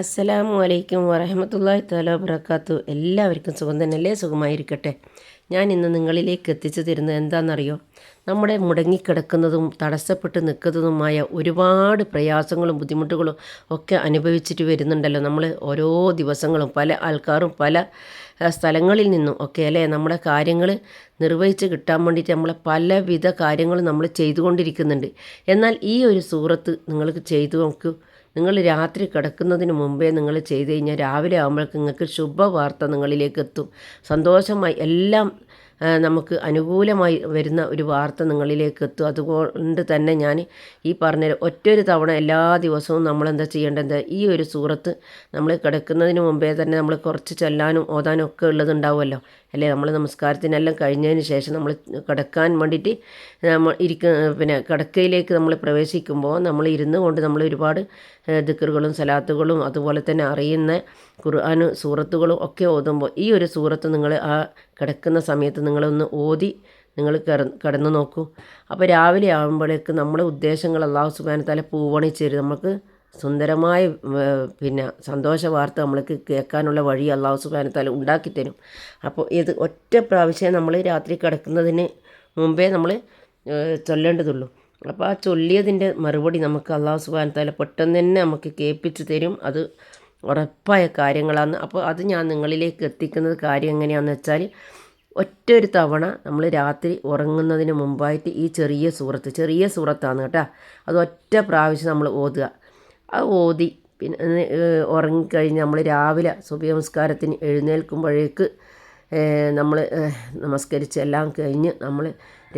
അസ്സലാമു അലൈക്കും വറഹമത്തല്ലാഹി താല വബർക്കാത്തു എല്ലാവർക്കും സുഖം തന്നെയല്ലേ? സുഖമായിരിക്കട്ടെ. ഞാൻ ഇന്ന് നിങ്ങളിലേക്ക് എത്തിച്ചു തരുന്നത് എന്താണെന്നറിയോ? നമ്മുടെ മുടങ്ങിക്കിടക്കുന്നതും തടസ്സപ്പെട്ട് നിൽക്കുന്നതുമായ ഒരുപാട് പ്രയാസങ്ങളും ബുദ്ധിമുട്ടുകളും ഒക്കെ അനുഭവിച്ചിട്ട് വരുന്നുണ്ടല്ലോ നമ്മൾ ഓരോ ദിവസങ്ങളും പല ആൾക്കാരും പല സ്ഥലങ്ങളിൽ നിന്നും ഒക്കെ അല്ലേ? നമ്മുടെ കാര്യങ്ങൾ നിർവഹിച്ച് കിട്ടാൻ വേണ്ടിയിട്ട് നമ്മളെ പലവിധ കാര്യങ്ങളും നമ്മൾ ചെയ്തുകൊണ്ടിരിക്കുന്നുണ്ട്. എന്നാൽ ഈ ഒരു സൂറത്ത് നിങ്ങൾക്ക് ചെയ്തു നോക്കൂ. നിങ്ങൾ രാത്രി കിടക്കുന്നതിന് മുമ്പേ നിങ്ങൾ ചെയ്ത് കഴിഞ്ഞാൽ രാവിലെ ആകുമ്പോഴേക്ക് നിങ്ങൾക്ക് ശുഭവാർത്ത നിങ്ങളിലേക്ക് എത്തും. സന്തോഷമായി എല്ലാം നമുക്ക് അനുകൂലമായി വരുന്ന ഒരു വാർത്ത നിങ്ങളിലേക്ക് എത്തും. അതുകൊണ്ട് തന്നെ ഞാൻ ഈ പറഞ്ഞ ഒറ്റൊരു തവണ എല്ലാ ദിവസവും നമ്മളെന്താ ചെയ്യേണ്ടത്? ഈ ഒരു സൂറത്ത് നമ്മൾ കിടക്കുന്നതിന് മുമ്പേ തന്നെ നമ്മൾ കുറച്ച് ചെല്ലാനും ഓതാനും ഒക്കെ ഉള്ളതുണ്ടാവുമല്ലോ. അല്ലേ? നമ്മൾ നമസ്കാരത്തിനെല്ലാം കഴിഞ്ഞതിന് ശേഷം നമ്മൾ കിടക്കാൻ വേണ്ടിയിട്ട് നമ്മൾ ഇരിക്ക പിന്നെ കിടക്കയിലേക്ക് നമ്മൾ പ്രവേശിക്കുമ്പോൾ നമ്മൾ ഇരുന്ന് കൊണ്ട് നമ്മൾ ഒരുപാട് ദിക്കറുകളും സലാത്തുകളും അതുപോലെ തന്നെ അറിയുന്ന ഖുർആാനും സൂറത്തുകളും ഒക്കെ ഓതുമ്പോൾ ഈ ഒരു സൂറത്ത് നിങ്ങൾ ആ കിടക്കുന്ന സമയത്ത് നിങ്ങളൊന്ന് ഓതി നിങ്ങൾ കിട കിടന്നു നോക്കൂ. അപ്പോൾ രാവിലെ ആകുമ്പോഴേക്ക് നമ്മുടെ ഉദ്ദേശങ്ങൾ അള്ളാഹു സുബാന തല പൂവണിച്ച് തരും നമുക്ക് സുന്ദരമായ പിന്നെ സന്തോഷ വാർത്ത നമ്മൾക്ക് കേൾക്കാനുള്ള വഴി അള്ളാഹു സുബാന തല ഉണ്ടാക്കി തരും. അപ്പോൾ ഇത് ഒറ്റ പ്രാവശ്യം നമ്മൾ രാത്രി കിടക്കുന്നതിന് മുമ്പേ നമ്മൾ ചൊല്ലേണ്ടതുള്ളൂ. അപ്പോൾ ആ ചൊല്ലിയതിന്റെ മറുപടി നമുക്ക് അള്ളാഹു സുബാന തല പെട്ടെന്ന് തന്നെ നമുക്ക് കേൾപ്പിച്ചു തരും. അത് ഉറപ്പായ കാര്യങ്ങളാണ്. അപ്പോൾ അത് ഞാൻ നിങ്ങളിലേക്ക് എത്തിക്കുന്നത് കാര്യം എങ്ങനെയാണെന്ന് വെച്ചാൽ ഒറ്റ ഒരു തവണ നമ്മൾ രാത്രി ഉറങ്ങുന്നതിന് മുമ്പായിട്ട് ഈ ചെറിയ സൂറത്ത് ചെറിയ സൂറത്താണ് കേട്ടോ. അത് ഒറ്റ പ്രാവശ്യം നമ്മൾ ഓതുക. ആ ഓതി പിന്നെ ഉറങ്ങിക്കഴിഞ്ഞ് നമ്മൾ രാവിലെ സുബഹി നമസ്കാരത്തിന് എഴുന്നേൽക്കുമ്പോഴേക്ക് നമ്മൾ നമസ്കരിച്ച് എല്ലാം കഴിഞ്ഞ് നമ്മൾ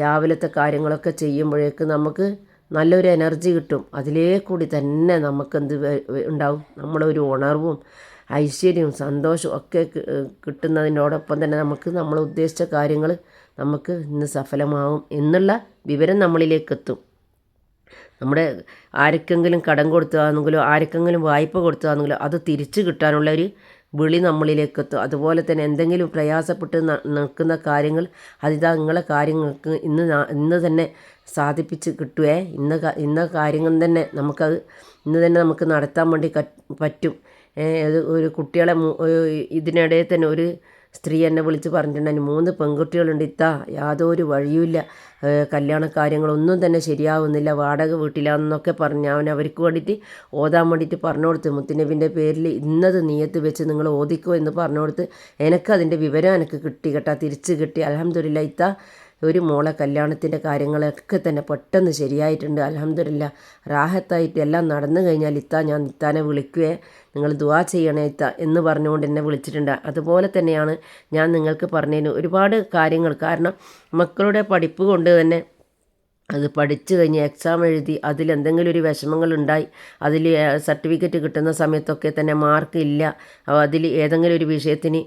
രാവിലത്തെ കാര്യങ്ങളൊക്കെ ചെയ്യുമ്പോഴേക്ക് നമുക്ക് നല്ലൊരു എനർജി കിട്ടും. അതിലേ കൂടി തന്നെ നമുക്കെന്ത് ഉണ്ടാവും? നമ്മളൊരു ഉണർവും ഐശ്വര്യവും സന്തോഷവും ഒക്കെ കിട്ടുന്നതിനോടൊപ്പം തന്നെ നമുക്ക് നമ്മൾ ഉദ്ദേശിച്ച കാര്യങ്ങൾ നമുക്ക് ഇന്ന് സഫലമാവും എന്നുള്ള വിവരം നമ്മളിലേക്ക് എത്തും നമ്മുടെ ആർക്കെങ്കിലും കടം കൊടുത്തതാണെങ്കിലോ ആർക്കെങ്കിലും വായ്പ കൊടുത്തതാണെങ്കിലോ അത് തിരിച്ചു കിട്ടാനുള്ള ഒരു വിളി നമ്മളിലേക്ക് എത്തും അതുപോലെ തന്നെ എന്തെങ്കിലും പ്രയാസപ്പെട്ട് നിൽക്കുന്ന കാര്യങ്ങൾ അതിതാ നിങ്ങളെ കാര്യങ്ങൾക്ക് ഇന്ന് ഇന്ന് തന്നെ സാധിപ്പിച്ച് കിട്ടുവേ. ഇന്ന ഇന്ന കാര്യങ്ങൾ തന്നെ നമുക്കത് ഇന്ന് തന്നെ നമുക്ക് നടത്താൻ വേണ്ടി പറ്റും. ഒരു കുട്ടികളെ ഇതിനിടയിൽ തന്നെ ഒരു സ്ത്രീ എന്നെ വിളിച്ച് പറഞ്ഞിട്ടുണ്ടായിരുന്നു മൂന്ന് പെൺകുട്ടികളുണ്ട്. ഇത്താ യാതൊരു വഴിയുമില്ല. കല്യാണ കാര്യങ്ങളൊന്നും തന്നെ ശരിയാവുന്നില്ല. വാടക വീട്ടിലാണെന്നൊക്കെ പറഞ്ഞ് അവൻ അവർക്ക് വേണ്ടിയിട്ട് ഓതാൻ വേണ്ടിയിട്ട് പറഞ്ഞു കൊടുത്ത്. മുത്തിനബിന്റെ പേരിൽ ഇന്നത് നീയത്ത് വെച്ച് നിങ്ങൾ ഓദിക്കോ എന്ന് പറഞ്ഞു കൊടുത്ത്. എനിക്കതിന്റെ വിവരം എനിക്ക് കിട്ടി കേട്ടാ. തിരിച്ച് കിട്ടി. അലഹമ്മദില്ല ഇത്ത ഒരു മോളെ കല്യാണത്തിന്റെ കാര്യങ്ങളൊക്കെ തന്നെ പെട്ടെന്ന് ശരിയായിട്ടുണ്ട്. അലഹമ്മദില്ല റാഹത്തായിട്ട് എല്ലാം നടന്നു കഴിഞ്ഞാൽ ഇത്ത ഞാൻ ഇത്താനെ വിളിക്കുകയെ നിങ്ങൾ ദുവാ ചെയ്യണേ ഇത്ത എന്ന് പറഞ്ഞുകൊണ്ട് എന്നെ വിളിച്ചിട്ടുണ്ട്. അതുപോലെ തന്നെയാണ് ഞാൻ നിങ്ങൾക്ക് പറഞ്ഞതിന് ഒരുപാട് കാര്യങ്ങൾ. കാരണം മക്കളുടെ പഠിപ്പ് കൊണ്ട് തന്നെ അത് പഠിച്ചു കഴിഞ്ഞ് എക്സാം എഴുതി അതിലെന്തെങ്കിലും ഒരു വിഷമങ്ങളുണ്ടായി അതിൽ സർട്ടിഫിക്കറ്റ് കിട്ടുന്ന സമയത്തൊക്കെ തന്നെ മാർക്ക് ഇല്ല. അതിൽ ഏതെങ്കിലും ഒരു വിഷയത്തിന്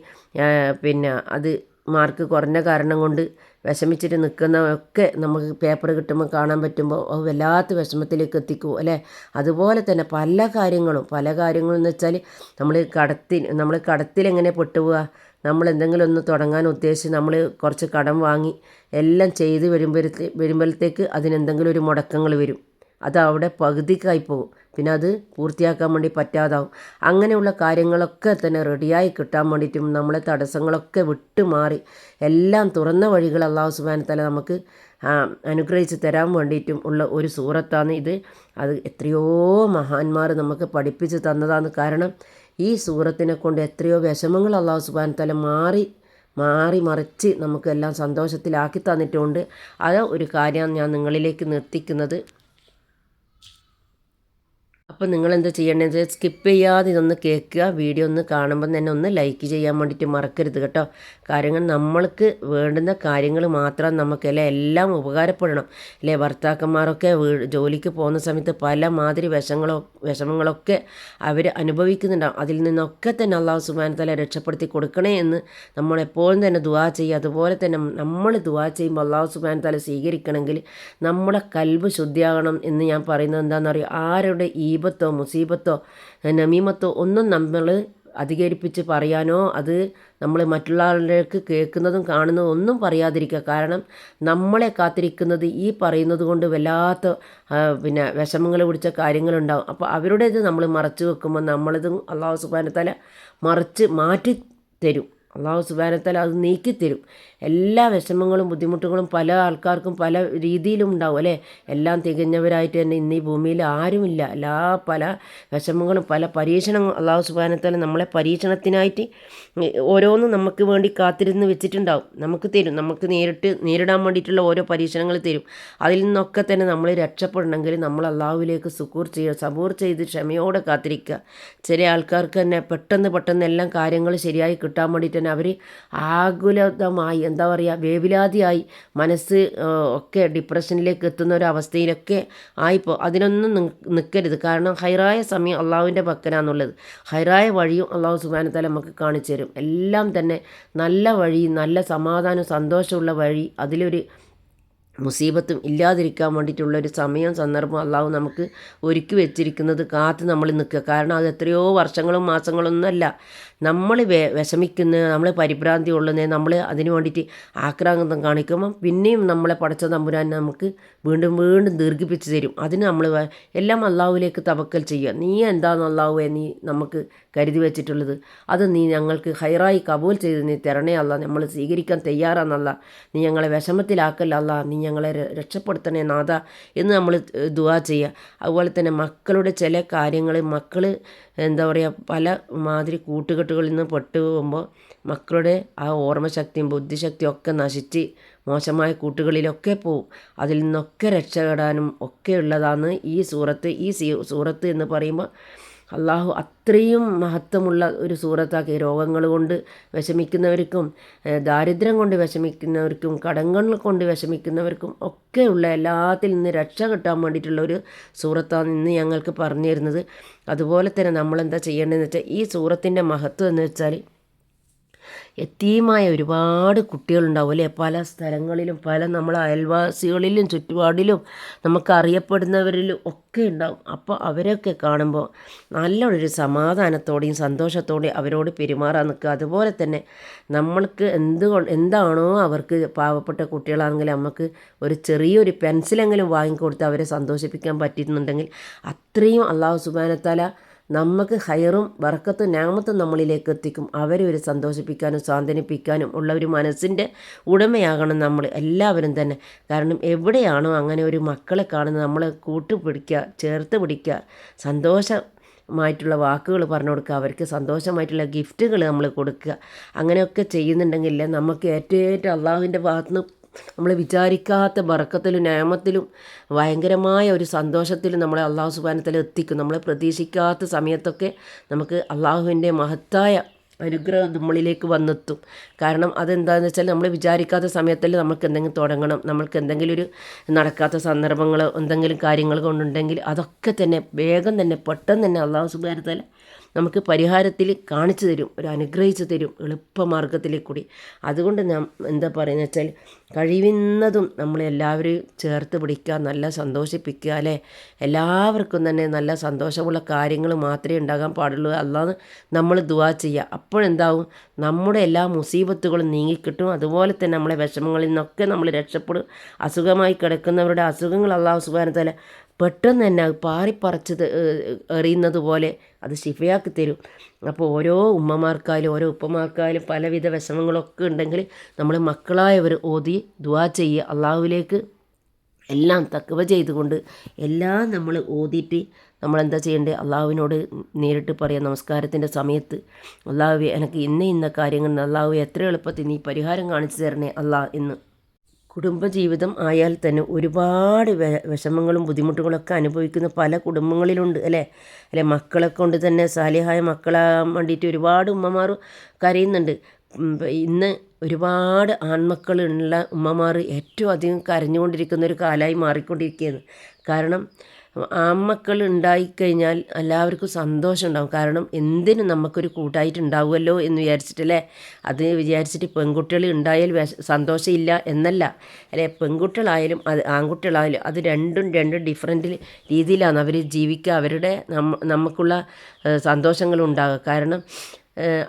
പിന്നെ അത് മാർക്ക് കുറഞ്ഞ കാരണം കൊണ്ട് വിഷമിച്ചിട്ട് നിൽക്കുന്നതൊക്കെ നമുക്ക് പേപ്പർ കിട്ടുമ്പോൾ കാണാൻ പറ്റുമ്പോൾ വല്ലാത്ത വിഷമത്തിലേക്ക് എത്തിക്കും അല്ലേ? അതുപോലെ തന്നെ പല കാര്യങ്ങളും പല കാര്യങ്ങളും എന്ന് വെച്ചാൽ നമ്മൾ കടത്തിൽ നമ്മൾ കടത്തിൽ എങ്ങനെ പെട്ടുപോവുക നമ്മൾ എന്തെങ്കിലും ഒന്ന് തുടങ്ങാൻ ഉദ്ദേശിച്ച് നമ്മൾ കുറച്ച് കടം വാങ്ങി എല്ലാം ചെയ്ത് വരുമ്പോഴത്തേ വരുമ്പോഴത്തേക്ക് അതിനെന്തെങ്കിലും ഒരു മുടക്കങ്ങൾ വരും. അത് അവിടെ പകുതിക്കായി പോകും. പിന്നെ അത് പൂർത്തിയാക്കാൻ വേണ്ടി പറ്റാതാവും. അങ്ങനെയുള്ള കാര്യങ്ങളൊക്കെ തന്നെ റെഡിയായി കിട്ടാൻ വേണ്ടിയിട്ടും നമ്മളെ തടസ്സങ്ങളൊക്കെ വിട്ടുമാറി എല്ലാം തുറന്ന വഴികൾ അള്ളാഹു സുബാന തല നമുക്ക് അനുഗ്രഹിച്ച് തരാൻ വേണ്ടിയിട്ടും ഉള്ള ഒരു സൂറത്താണ് ഇത്. അത് എത്രയോ മഹാന്മാർ നമുക്ക് പഠിപ്പിച്ച് തന്നതാണ് കാരണം ഈ സൂറത്തിനെ കൊണ്ട് എത്രയോ വിഷമങ്ങൾ അള്ളാഹു സുബാന തല മാറി മാറി മറിച്ച് നമുക്കെല്ലാം സന്തോഷത്തിലാക്കി തന്നിട്ടുണ്ട്. അത് ഒരു കാര്യമാണ് ഞാൻ നിങ്ങളിലേക്ക് നിർത്തിക്കുന്നത്. അപ്പോൾ നിങ്ങൾ എന്താ ചെയ്യേണ്ടത്? സ്കിപ്പ് ചെയ്യാതെ ഇതൊന്ന് കേൾക്കുക. വീഡിയോ ഒന്ന് കാണുമ്പോൾ തന്നെ ഒന്ന് ലൈക്ക് ചെയ്യാൻ വേണ്ടിയിട്ട് മറക്കരുത് കേട്ടോ. കാര്യങ്ങൾ നമ്മൾക്ക് വേണ്ടുന്ന കാര്യങ്ങൾ മാത്രം നമുക്ക് അല്ലെ എല്ലാം ഉപകാരപ്പെടണം. അല്ലേ? ഭർത്താക്കന്മാരൊക്കെ ജോലിക്ക് പോകുന്ന സമയത്ത് പല മാതിരി വിഷങ്ങളോ വിഷമങ്ങളൊക്കെ അവർ അനുഭവിക്കുന്നുണ്ടാവും. അതിൽ നിന്നൊക്കെ തന്നെ അള്ളാഹു സുബാൻ തല രക്ഷപ്പെടുത്തി കൊടുക്കണേ എന്ന് നമ്മൾ എപ്പോഴും തന്നെ ദുവാ ചെയ്യുക. അതുപോലെ തന്നെ നമ്മൾ ദുവാ ചെയ്യുമ്പോൾ അള്ളാഹു സുബാൻ തല സ്വീകരിക്കണമെങ്കിൽ നമ്മുടെ കൽബ് ശുദ്ധിയാകണം എന്ന് ഞാൻ പറയുന്നത് എന്താണെന്ന് അറിയാം ആരുടെ ഈപത്തോ മുസീബത്തോ നമീമത്തോ ഒന്നും നമ്മൾ അധികരിപ്പിച്ച് പറയാനോ അത് നമ്മൾ മറ്റുള്ളവരിലേക്ക് കേൾക്കുന്നതും കാണുന്നതും ഒന്നും പറയാതിരിക്കുക. കാരണം നമ്മളെ കാത്തിരിക്കുന്നത് ഈ പറയുന്നത് കൊണ്ട് വല്ലാത്ത പിന്നെ വിഷമങ്ങൾ പിടിച്ച കാര്യങ്ങളുണ്ടാവും. അപ്പോൾ അവരുടേത് നമ്മൾ മറച്ചു വെക്കുമ്പോൾ നമ്മളിതും അള്ളാഹു സുബാനത്തല മറിച്ച് മാറ്റി തരും അള്ളാഹു സുബാനത്തല അത് നീക്കിത്തരും. എല്ലാ വിഷമങ്ങളും ബുദ്ധിമുട്ടുകളും പല ആൾക്കാർക്കും പല രീതിയിലും ഉണ്ടാവും അല്ലേ? എല്ലാം തികഞ്ഞവരായിട്ട് തന്നെ ഇന്ന് ഈ ഭൂമിയിൽ ആരുമില്ല. എല്ലാ പല വിഷമങ്ങളും പല പരീക്ഷണങ്ങളും അള്ളാഹു സുബാനത്താൽ നമ്മളെ പരീക്ഷണത്തിനായിട്ട് ഓരോന്നും നമുക്ക് വേണ്ടി കാത്തിരുന്ന് വെച്ചിട്ടുണ്ടാവും. നമുക്ക് തരും. നമുക്ക് നേരിട്ട് നേരിടാൻ വേണ്ടിയിട്ടുള്ള ഓരോ പരീക്ഷണങ്ങൾ തരും. അതിൽ നിന്നൊക്കെ തന്നെ നമ്മൾ രക്ഷപ്പെടണമെങ്കിൽ നമ്മൾ അള്ളാഹുവിലേക്ക് സുക്കൂർ ചെയ്യുക സബൂർ ചെയ്ത് ക്ഷമയോടെ കാത്തിരിക്കുക. ചില ആൾക്കാർക്ക് തന്നെ പെട്ടെന്ന് പെട്ടെന്ന് എല്ലാം കാര്യങ്ങൾ ശരിയായി കിട്ടാൻ വേണ്ടിയിട്ട് തന്നെ അവർ ആകുലതമായി എന്താ പറയുക വേവിലാതിയായി മനസ്സ് ഒക്കെ ഡിപ്രഷനിലേക്ക് എത്തുന്ന ഒരു അവസ്ഥയിലൊക്കെ ആയിപ്പോൾ അതിനൊന്നും നിൽക്കരുത് കാരണം ഹൈറായ സമയം അള്ളാഹുവിന്റെ പക്കനാന്നുള്ളത് ഹൈറായ വഴിയും അള്ളാഹു സുബാനത്താല നമുക്ക് കാണിച്ചു തരും. എല്ലാം തന്നെ നല്ല വഴി നല്ല സമാധാനം സന്തോഷമുള്ള വഴി അതിലൊരു മുസീബത്തും ഇല്ലാതിരിക്കാൻ വേണ്ടിയിട്ടുള്ള ഒരു സമയം സന്ദർഭം അള്ളാഹു നമുക്ക് ഒരുക്കി വെച്ചിരിക്കുന്നത് കാത്ത് നമ്മൾ നിൽക്കുക. കാരണം അത് എത്രയോ വർഷങ്ങളും മാസങ്ങളൊന്നുമല്ല നമ്മൾ വെ വിഷമിക്കുന്ന നമ്മൾ പരിഭ്രാന്തി ഉള്ളുന്നത് നമ്മൾ അതിന് വേണ്ടിയിട്ട് ആക്രാന്തം കാണിക്കുമ്പം പിന്നെയും നമ്മളെ പടച്ച തമ്പുരാൻ നമുക്ക് വീണ്ടും വീണ്ടും ദീർഘിപ്പിച്ച് തരും. അതിന് നമ്മൾ എല്ലാം അള്ളാഹുവിലേക്ക് തവക്കൽ ചെയ്യുക. നീ എന്താണ് അള്ളാഹുവെ നീ നമുക്ക് കരുതി വെച്ചിട്ടുള്ളത്? അത് നീ ഞങ്ങൾക്ക് ഹൈറായി കബൂൽ ചെയ്ത് നീ തരണേ അല്ല നമ്മൾ സ്വീകരിക്കാൻ തയ്യാറാന്നല്ല. നീ ഞങ്ങളെ വിഷമത്തിലാക്കല്ല അല്ല നീ ഞങ്ങളെ രക്ഷപ്പെടുത്തണേ നാഥ എന്ന് നമ്മൾ ദുവാ ചെയ്യുക. അതുപോലെ തന്നെ മക്കളുടെ ചില കാര്യങ്ങൾ മക്കൾ എന്താ പറയുക പല മാതിരി കൂട്ടുകെട്ടുകളിൽ നിന്ന് പെട്ടു പോകുമ്പോൾ മക്കളുടെ ആ ഓർമ്മശക്തിയും ബുദ്ധിശക്തിയും ഒക്കെ നശിച്ച് മോശമായ കൂട്ടുകളിലൊക്കെ പോവും. അതിൽ നിന്നൊക്കെ രക്ഷപ്പെടാനും ഒക്കെ ഉള്ളതാണ് ഈ സൂറത്ത്. ഈ സൂറത്ത് എന്ന് പറയുമ്പോൾ അള്ളാഹു അത്രയും മഹത്വമുള്ള ഒരു സൂറത്താക്കി രോഗങ്ങൾ കൊണ്ട് വിഷമിക്കുന്നവർക്കും ദാരിദ്ര്യം കൊണ്ട് വിഷമിക്കുന്നവർക്കും കടങ്ങൾ കൊണ്ട് വിഷമിക്കുന്നവർക്കും ഒക്കെയുള്ള എല്ലാത്തിൽ നിന്ന് രക്ഷ കിട്ടാൻ വേണ്ടിയിട്ടുള്ള ഒരു സൂറത്താണ് ഇന്ന് ഞങ്ങൾക്ക് പറഞ്ഞു തരുന്നത് അതുപോലെ തന്നെ നമ്മളെന്താ ചെയ്യേണ്ടതെന്ന് വെച്ചാൽ ഈ സൂറത്തിന്റെ മഹത്വം എന്ന് വെച്ചാൽ എത്തിയുമായ ഒരുപാട് കുട്ടികളുണ്ടാവും അല്ലേ? പല സ്ഥലങ്ങളിലും പല നമ്മളെ അയൽവാസികളിലും ചുറ്റുപാടിലും നമുക്ക് അറിയപ്പെടുന്നവരിലും ഒക്കെ ഉണ്ടാവും. അപ്പോൾ അവരൊക്കെ കാണുമ്പോൾ നല്ലൊരു സമാധാനത്തോടെയും സന്തോഷത്തോടെയും അവരോട് പെരുമാറാൻ നിൽക്കുക. അതുപോലെ തന്നെ നമ്മൾക്ക് എന്തുകൊണ്ട് എന്താണോ അവർക്ക് പാവപ്പെട്ട കുട്ടികളാണെങ്കിൽ നമുക്ക് ഒരു ചെറിയൊരു പെൻസിലെങ്കിലും വാങ്ങിക്കൊടുത്ത് അവരെ സന്തോഷിപ്പിക്കാൻ പറ്റുന്നുണ്ടെങ്കിൽ അത്രയും അള്ളാഹു സുബാനത്താല നമുക്ക് ഹയറും വറക്കത്തും ഞാമത്തും നമ്മളിലേക്ക് എത്തിക്കും. അവരെ ഒരു സന്തോഷിപ്പിക്കാനും സ്വാന്തനിപ്പിക്കാനും ഉള്ള ഒരു മനസ്സിന്റെ ഉടമയാകണം നമ്മൾ എല്ലാവരും തന്നെ. കാരണം എവിടെയാണോ അങ്ങനെ ഒരു മക്കളെ കാണുന്നത് നമ്മളെ കൂട്ടുപിടിക്കുക ചേർത്ത് പിടിക്കുക സന്തോഷം മായിട്ടുള്ള വാക്കുകൾ പറഞ്ഞു കൊടുക്കുക അവർക്ക് സന്തോഷമായിട്ടുള്ള ഗിഫ്റ്റുകൾ നമ്മൾ കൊടുക്കുക അങ്ങനെയൊക്കെ ചെയ്യുന്നുണ്ടെങ്കിൽ നമുക്ക് ഏറ്റവും ഏറ്റവും അള്ളാഹുവിന്റെ ഭാഗത്തുനിന്ന് നമ്മൾ വിചാരിക്കാത്ത ബറക്കത്തിലും നേമത്തിലും ഭയങ്കരമായ ഒരു സന്തോഷത്തിലും നമ്മളെ അള്ളാഹു സുബാനത്തിൽ എത്തിക്കും. നമ്മളെ പ്രതീക്ഷിക്കാത്ത സമയത്തൊക്കെ നമുക്ക് അള്ളാഹുവിന്റെ മഹത്തായ അനുഗ്രഹം നമ്മളിലേക്ക് വന്നെത്തും. കാരണം അതെന്താണെന്ന് വെച്ചാൽ നമ്മൾ വിചാരിക്കാത്ത സമയത്തിൽ നമുക്ക് എന്തെങ്കിലും തുടങ്ങണം. നമ്മൾക്ക് എന്തെങ്കിലും ഒരു നടക്കാത്ത സന്ദർഭങ്ങളോ എന്തെങ്കിലും കാര്യങ്ങൾ കൊണ്ടുണ്ടെങ്കിൽ അതൊക്കെ തന്നെ വേഗം തന്നെ പെട്ടെന്ന് തന്നെ അള്ളാഹു സുബാനത്തല നമുക്ക് പരിഹാരത്തിൽ കാണിച്ചു തരും ഒരു അനുഗ്രഹിച്ചു തരും എളുപ്പമാർഗത്തിലേക്ക് കൂടി അതുകൊണ്ട് ഞാൻ എന്താ പറയുന്നത് വെച്ചാൽ കഴിയുന്നതും നമ്മളെല്ലാവരെയും ചേർത്ത് പിടിക്കുക നല്ല സന്തോഷിപ്പിക്കുക അല്ലേ? എല്ലാവർക്കും തന്നെ നല്ല സന്തോഷമുള്ള കാര്യങ്ങൾ മാത്രമേ ഉണ്ടാകാൻ പാടുള്ളൂ. അല്ലാതെ നമ്മൾ ദുവാ ചെയ്യുക. അപ്പോഴെന്താവും? നമ്മുടെ എല്ലാ മുസീബത്തുകളും നീങ്ങിക്കിട്ടും. അതുപോലെ തന്നെ നമ്മളെ വിഷമങ്ങളിൽ നിന്നൊക്കെ നമ്മൾ രക്ഷപ്പെടും. അസുഖമായി കിടക്കുന്നവരുടെ അസുഖങ്ങൾ അള്ളാഹു സുബാനത്തല പെട്ടെന്ന് തന്നെ അത് പാറിപ്പറച്ചത് എറിയുന്നത് പോലെ അത് ശിഫയാക്കി തരും. അപ്പോൾ ഓരോ ഉമ്മമാർക്കായാലും ഓരോ ഉപ്പമാർക്കായാലും പലവിധ വിഷമങ്ങളൊക്കെ ഉണ്ടെങ്കിൽ നമ്മൾ മക്കളായവർ ഓതി ദുവാ ചെയ്യുക. അള്ളാഹുവിലേക്ക് എല്ലാം തക്കവ ചെയ്തുകൊണ്ട് എല്ലാം നമ്മൾ ഓതിയിട്ട് നമ്മളെന്താ ചെയ്യേണ്ടത് അള്ളാഹുവിനോട് നേരിട്ട് പറയാം നമസ്കാരത്തിന്റെ സമയത്ത് അള്ളാഹു എനിക്ക് ഇന്ന ഇന്ന കാര്യങ്ങൾ അള്ളാഹു എത്ര എളുപ്പത്തിൽ നീ പരിഹാരം കാണിച്ചു തരണേ അള്ളാഹ് എന്ന്. കുടുംബജീവിതം ആയാൽ തന്നെ ഒരുപാട് വിഷമങ്ങളും ബുദ്ധിമുട്ടുകളൊക്കെ അനുഭവിക്കുന്ന പല കുടുംബങ്ങളിലുണ്ട് അല്ലേ? അല്ലെ? മക്കളെ കൊണ്ട് തന്നെ സാലിഹായ മക്കളാകാൻ വേണ്ടിയിട്ട് ഒരുപാട് ഉമ്മമാർ കരയുന്നുണ്ട്. ഇന്ന് ഒരുപാട് ആൺമക്കളുള്ള ഉമ്മമാർ ഏറ്റവും അധികം കരഞ്ഞുകൊണ്ടിരിക്കുന്ന ഒരു കാലമായി മാറിക്കൊണ്ടിരിക്കുകയാണ്. കാരണം ആൺമക്കൾ ഉണ്ടായിക്കഴിഞ്ഞാൽ എല്ലാവർക്കും സന്തോഷം ഉണ്ടാവും കാരണം എന്തിനും നമുക്കൊരു കൂട്ടായിട്ട് ഉണ്ടാവുമല്ലോ എന്ന് വിചാരിച്ചിട്ടല്ലേ? അത് വിചാരിച്ചിട്ട് പെൺകുട്ടികൾ ഉണ്ടായാൽ സന്തോഷമില്ല എന്നല്ല. അല്ലെ പെൺകുട്ടികളായാലും അത് ആൺകുട്ടികളായാലും അത് രണ്ടും രണ്ടും ഡിഫറെന്റ് രീതിയിലാണ് അവർ ജീവിക്കുക. അവരുടെ നമുക്കുള്ള സന്തോഷങ്ങൾ ഉണ്ടാകുക കാരണം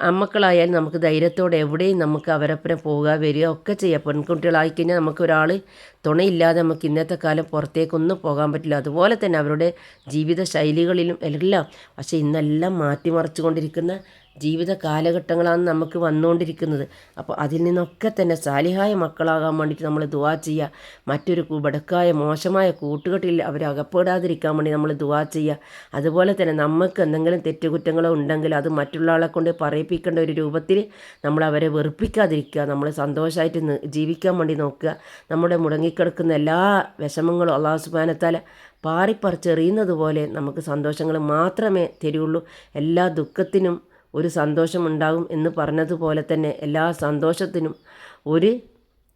അമ്മക്കളായാലും നമുക്ക് ധൈര്യത്തോടെ എവിടെയും നമുക്ക് അവരൊപ്പം പോവുക വരിക ഒക്കെ ചെയ്യാം. പെൺകുട്ടികളായി കഴിഞ്ഞാൽ നമുക്ക് ഒരാൾ തുണയില്ലാതെ നമുക്ക് ഇന്നത്തെ കാലം പുറത്തേക്കൊന്നും പോകാൻ പറ്റില്ല. അതുപോലെ തന്നെ അവരുടെ ജീവിത ശൈലികളിലും എല്ലാം പക്ഷേ ഇന്നെല്ലാം മാറ്റിമറിച്ചു കൊണ്ടിരിക്കുന്ന ജീവിത കാലഘട്ടങ്ങളാണ് നമുക്ക് വന്നുകൊണ്ടിരിക്കുന്നത്. അപ്പോൾ അതിൽ നിന്നൊക്കെ തന്നെ സാലിഹായ മക്കളാകാൻ വേണ്ടിയിട്ട് നമ്മൾ ദുവാ ചെയ്യുക. മറ്റൊരു ബടക്കായ മോശമായ കൂട്ടുകെട്ടിൽ അവർ അകപ്പെടാതിരിക്കാൻ വേണ്ടി നമ്മൾ ദുവാ ചെയ്യുക. അതുപോലെ തന്നെ നമുക്ക് എന്തെങ്കിലും തെറ്റുകുറ്റങ്ങളോ ഉണ്ടെങ്കിൽ അത് മറ്റുള്ള ആളെ കൊണ്ട് പറയിപ്പിക്കേണ്ട ഒരു രൂപത്തിൽ നമ്മൾ അവരെ വെറുപ്പിക്കാതിരിക്കുക. നമ്മൾ സന്തോഷമായിട്ട് ജീവിക്കാൻ വേണ്ടി നോക്കുക. നമ്മുടെ മുടങ്ങിക്കിടക്കുന്ന എല്ലാ വിഷമങ്ങളും അള്ളാഹു സുബാനത്താല പാറിപ്പറിച്ചെറിയുന്നത് പോലെ നമുക്ക് സന്തോഷങ്ങൾ മാത്രമേ തരുള്ളൂ. എല്ലാ ദുഃഖത്തിനും ഒരു സന്തോഷമുണ്ടാകും എന്ന് പറഞ്ഞതുപോലെ തന്നെ എല്ലാ സന്തോഷത്തിനും ഒരു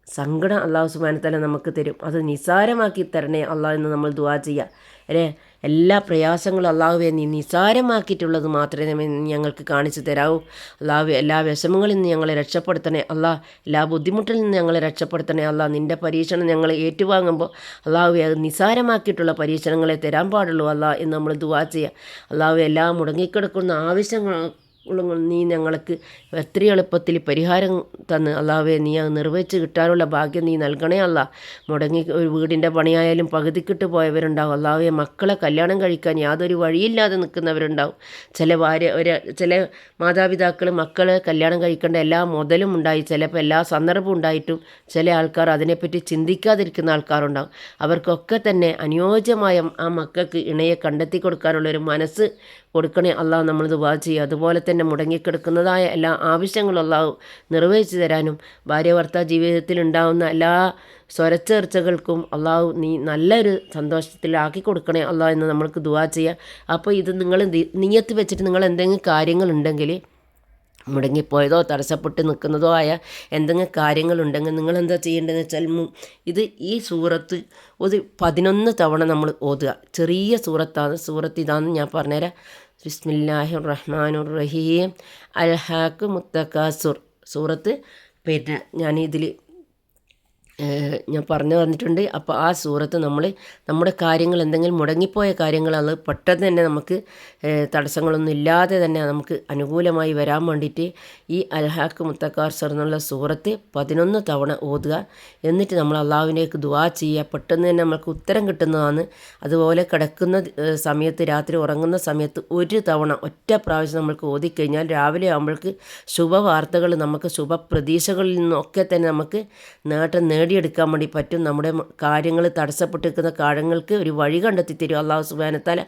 സങ്കടം അള്ളാഹു സുബാനത്തല നമുക്ക് തരും. അത് നിസാരമാക്കി തരണേ അള്ളാഹ് എന്ന് നമ്മൾ ദുവാ ചെയ്യുക അല്ലേ? എല്ലാ പ്രയാസങ്ങളും അള്ളാഹുവെ നീ നിസാരമാക്കിയിട്ടുള്ളത് മാത്രമേ ഞങ്ങൾക്ക് കാണിച്ചു തരാവൂ. അള്ളാഹു എല്ലാ വിഷമങ്ങളിൽ നിന്ന് ഞങ്ങളെ രക്ഷപ്പെടുത്തണേ അള്ളാഹ്. എല്ലാ ബുദ്ധിമുട്ടിൽ നിന്ന് ഞങ്ങളെ രക്ഷപ്പെടുത്തണേ അള്ളാഹ്. നിന്റെ പരീക്ഷണം ഞങ്ങൾ ഏറ്റുവാങ്ങുമ്പോൾ അള്ളാഹു അത് നിസാരമാക്കിയിട്ടുള്ള പരീക്ഷണങ്ങളെ തരാൻ പാടുള്ളൂ അള്ളാഹ് എന്ന് നമ്മൾ ദുവാ ചെയ്യുക അള്ളാഹു എല്ലാ മുടങ്ങിക്കിടക്കുന്ന ആവശ്യങ്ങൾ നീ ഞങ്ങൾക്ക് എത്ര എളുപ്പത്തിൽ പരിഹാരം തന്ന്. അള്ളാഹുവെ നീ അത് നിർവഹിച്ച് കിട്ടാനുള്ള ഭാഗ്യം നീ നൽകണേ അല്ല. മുടങ്ങി ഒരു വീടിന്റെ പണിയായാലും പകുതിക്കിട്ട് പോയവരുണ്ടാവും. അള്ളാഹുവെ മക്കളെ കല്യാണം കഴിക്കാൻ യാതൊരു വഴിയില്ലാതെ നിൽക്കുന്നവരുണ്ടാവും. ചില ഭാര്യ ഒരു ചില മാതാപിതാക്കൾ മക്കളെ കല്യാണം കഴിക്കേണ്ട എല്ലാ മുതലും ഉണ്ടായി ചിലപ്പോൾ എല്ലാ സന്ദർഭവും ഉണ്ടായിട്ടും ചില ആൾക്കാർ അതിനെപ്പറ്റി ചിന്തിക്കാതിരിക്കുന്ന ആൾക്കാരുണ്ടാവും. അവർക്കൊക്കെ തന്നെ അനുയോജ്യമായ ആ മക്കൾക്ക് ഇണയെ കണ്ടെത്തി കൊടുക്കാനുള്ളൊരു മനസ്സ് കൊടുക്കണേ അള്ളാഹു നമ്മൾ വാ ചെയ്യുക. അതുപോലെ തന്നെ മുടങ്ങിക്കിടക്കുന്നതായ എല്ലാ ആവശ്യങ്ങളും അള്ളാഹു തരാനും ഭാര്യ ഭർത്താവ് ജീവിതത്തിൽ ഉണ്ടാകുന്ന എല്ലാ സ്വരച്ചേർച്ചകൾക്കും അള്ളാഹു നീ നല്ലൊരു സന്തോഷത്തിലാക്കി കൊടുക്കണേ അള്ളാഹു എന്ന് നമ്മൾക്ക് ദുവാ ചെയ്യുക അപ്പോൾ ഇത് നിങ്ങൾ നീയത്ത് വെച്ചിട്ട് നിങ്ങൾ എന്തെങ്കിലും കാര്യങ്ങളുണ്ടെങ്കിൽ മുടങ്ങിപ്പോയതോ തടസ്സപ്പെട്ട് നിൽക്കുന്നതോ ആയ എന്തെങ്കിലും കാര്യങ്ങളുണ്ടെങ്കിൽ നിങ്ങൾ എന്താ ചെയ്യേണ്ടതെന്ന് വെച്ചാൽ ഇത് ഈ സൂറത്ത് ഒരു പതിനൊന്ന് തവണ നമ്മൾ ഓതുക. ചെറിയ സൂറത്താണ് സൂറത്ത് ഇതാണെന്ന് ഞാൻ പറഞ്ഞുതരാം. ബിസ്മില്ലാഹി റഹ്മാനുർ റഹീം അൽഹാക്ക് മുത്തക്കാസുർ സൂറത്ത് പിന്നെ ഞാൻ ഇതിൽ ഞാൻ പറഞ്ഞു തന്നിട്ടുണ്ട്. അപ്പോൾ ആ സൂറത്ത് നമ്മൾ നമ്മുടെ കാര്യങ്ങൾ എന്തെങ്കിലും മുടങ്ങിപ്പോയ കാര്യങ്ങൾ അത് പെട്ടെന്ന് തന്നെ നമുക്ക് തടസ്സങ്ങളൊന്നും ഇല്ലാതെ തന്നെ നമുക്ക് അനുകൂലമായി വരാൻ വേണ്ടിയിട്ട് ഈ അൽഹാക്ക് മുത്തക്കാർ എന്നുള്ള സൂറത്ത് പതിനൊന്ന് തവണ ഓതുക. എന്നിട്ട് നമ്മൾ അള്ളാഹുവിനേക്ക് ദുവാ ചെയ്യുക. പെട്ടെന്ന് തന്നെ നമുക്ക് ഉത്തരം കിട്ടുന്നതാണ്. അതുപോലെ കിടക്കുന്ന സമയത്ത് രാത്രി ഉറങ്ങുന്ന സമയത്ത് ഒരു തവണ ഒറ്റ പ്രാവശ്യം നമ്മൾക്ക് ഓതിക്കഴിഞ്ഞാൽ രാവിലെ ആകുമ്പോഴേക്ക് ശുഭവാർത്തകൾ നമുക്ക് ശുഭപ്രതീക്ഷകളിൽ നിന്നൊക്കെ തന്നെ നമുക്ക് നേട്ടം നേടിയെടുക്കാൻ വേണ്ടി പറ്റും. നമ്മുടെ കാര്യങ്ങൾ തടസ്സപ്പെട്ടിരിക്കുന്ന കാര്യങ്ങൾക്ക് ഒരു വഴി കണ്ടെത്തി തരും. അള്ളാഹു സുബാനത്താല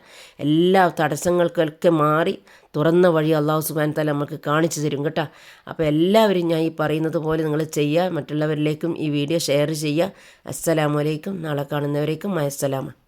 എല്ലാ തടസ്സങ്ങൾക്കൊക്കെ മാറി തുറന്ന വഴി അള്ളാഹു സുബാനത്താല നമുക്ക് കാണിച്ചു തരും കേട്ടോ. അപ്പോൾ എല്ലാവരും ഞാൻ ഈ പറയുന്നത് പോലെ നിങ്ങൾ ചെയ്യുക. മറ്റുള്ളവരിലേക്കും ഈ വീഡിയോ ഷെയർ ചെയ്യുക. അസ്സലാമലൈക്കും നാളെ കാണുന്നവരേക്കും അസ്സലാമ.